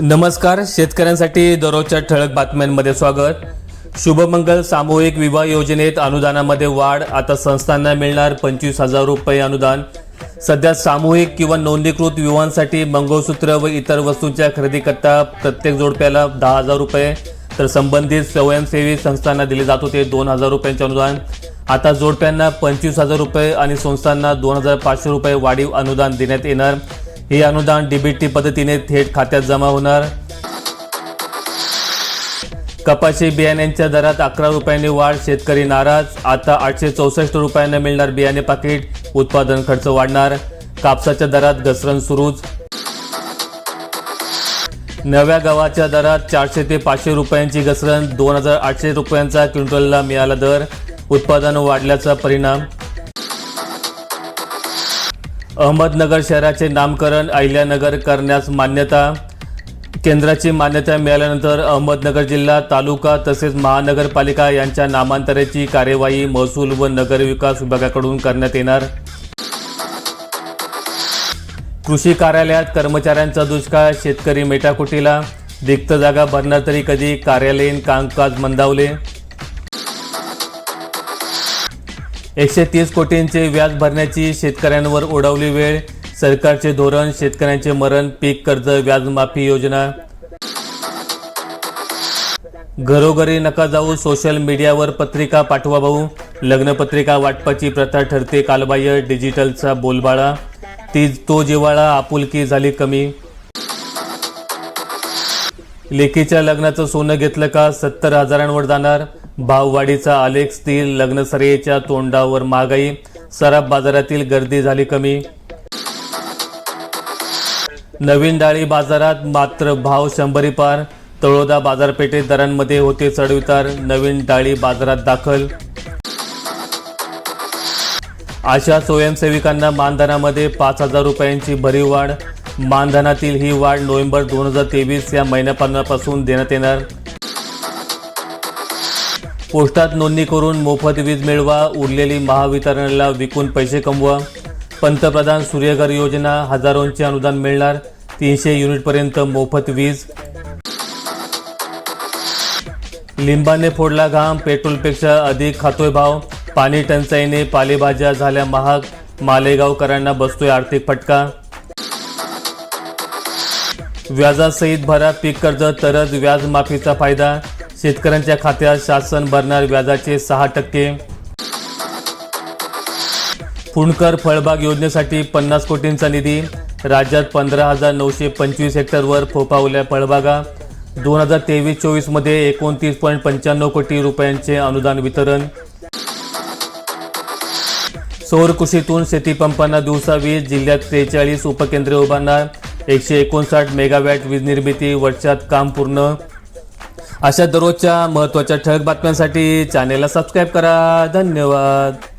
नमस्कार शेतकऱ्यांसाठी दररोजच्या ठळक बातम्यांमध्ये स्वागत. शुभमंगल सामूहिक विवाह योजनेत अनुदानामध्ये वाढ आता संस्थांना मिळणार पंचवीस हजार रुपये अनुदान. सध्या सामूहिक किंवा नोंदणीकृत विवाहांसाठी मंगळसूत्र व इतर वस्तूंच्या खरेदीकरता प्रत्येक जोडप्याला दहा हजार रुपये. तर संबंधित स्वयंसेवी संस्थांना दिले जात होते दोन हजार रुपयांचे अनुदान. आता जोडप्यांना पंचवीस हजार रुपये आणि संस्थांना दोन हजार पाचशे रुपये वाढीव अनुदान देण्यात येणार. हे अनुदान डीबीटी पद्धतीने थेट खात्यात जमा होणार. कपाशी बियाण्यांच्या दरात अकरा रुपयांनी वाढ शेतकरी नाराज. आता आठशे चौसष्ट रुपयांना मिळणार बियाणे पाकिट. उत्पादन खर्च वाढणार. कापसाच्या दरात घसरण सुरूच. नव्या गव्हाच्या दरात चारशे ते पाचशे रुपयांची घसरण. दोन हजार आठशे रुपयांचा क्विंटलला मिळाला दर. उत्पादन वाढल्याचा परिणाम. अहमदनगर शहराचे नामकरण अहिल्यानगर करण्यास मान्यता. केंद्राची मान्यता मिळाल्यानंतर अहमदनगर जिल्हा तालुका तसेच महानगरपालिका यांच्या नामांतराची कार्यवाही महसूल व नगर विकास विभागाकडून करण्यात येणार. कृषी कार्यालयात कर्मचाऱ्यांचा दुष्काळ शेतकरी मेटाकुटीला रिक्त जागा भरणार तरी कधी कार्यालयीन कामकाज मंदावले. एकशे तीस कोटींचे व्याज भरण्याची शेतकऱ्यांवर ओढवली वेळ सरकारचे धोरण शेतकऱ्यांचे मरण पीक कर्ज व्याजमाफी योजना. घरोघरी नका जाऊ सोशल मीडियावर पत्रिका पाठवा भाऊ. लग्नपत्रिका वाटपाची प्रथा ठरते कालबाह्य डिजिटलचा बोलबाळा. ती तो जिवाळा आपुलकी झाली कमी. लेकीच्या लग्नाचं सोनं घेतलं का? सत्तर हजारांवर जाणार. भाववाढीचा आलेख स्थिर लग्नसरेच्या तोंडावर महागाई सराफ बाजारातील गर्दी झाली कमी. नवीन डाळी बाजारात मात्र भाव शंभरी पार. तळोदा बाजारपेठेत दरांमध्ये होते चढउतार. नवीन डाळी बाजारात दाखल. आशा स्वयंसेविकांना मानधनामध्ये पाच हजार रुपयांची भरीव वाढ. मानधनातील ही वाढ नोव्हेंबर दोन हजार तेवीस या महिन्यापासून देण्यात येणार. पोस्टात नोंदणी करून मोफत वीज मिळवा उरलेली महावितरणला विकून पैसे कमवा. पंतप्रधान सूर्यघर योजना हजारोंचे अनुदान मिळणार तीनशे युनिटपर्यंत मोफत वीज. लिंबाने फोडला घाम पेट्रोलपेक्षा अधिक खातोय भाव. पाणी टंचाईने पालेभाज्या झाल्या महाग मालेगावकरांना बसतोय आर्थिक फटका. व्याजासहित भरा पीक कर्ज तरच व्याजमाफीचा फायदा. शेतकऱ्यांच्या खात्यात शासन भरणार व्याजाचे सहा टक्के. पुणकर फळबाग योजनेसाठी पन्नास कोटींचा निधी. राज्यात पंधरा हजार नऊशे पंचवीस हेक्टरवर फोफावल्या फळबागा. दोन हजार तेवीस चोवीसमध्ये एकोणतीस पॉईंट पंच्याण्णव कोटी रुपयांचे अनुदान वितरण. सौर कृषीतून शेतीपंपांना दिवसा वीज जिल्ह्यात त्रेचाळीस उपकेंद्रे उभारणार. एकशे एकोणसाठ मेगावॅट वीज निर्मिती वर्षात काम पूर्ण. अशा दररोजच्या महत्त्वाच्या ठळक बातम्यांसाठी चॅनेलला सबस्क्राईब करा. धन्यवाद.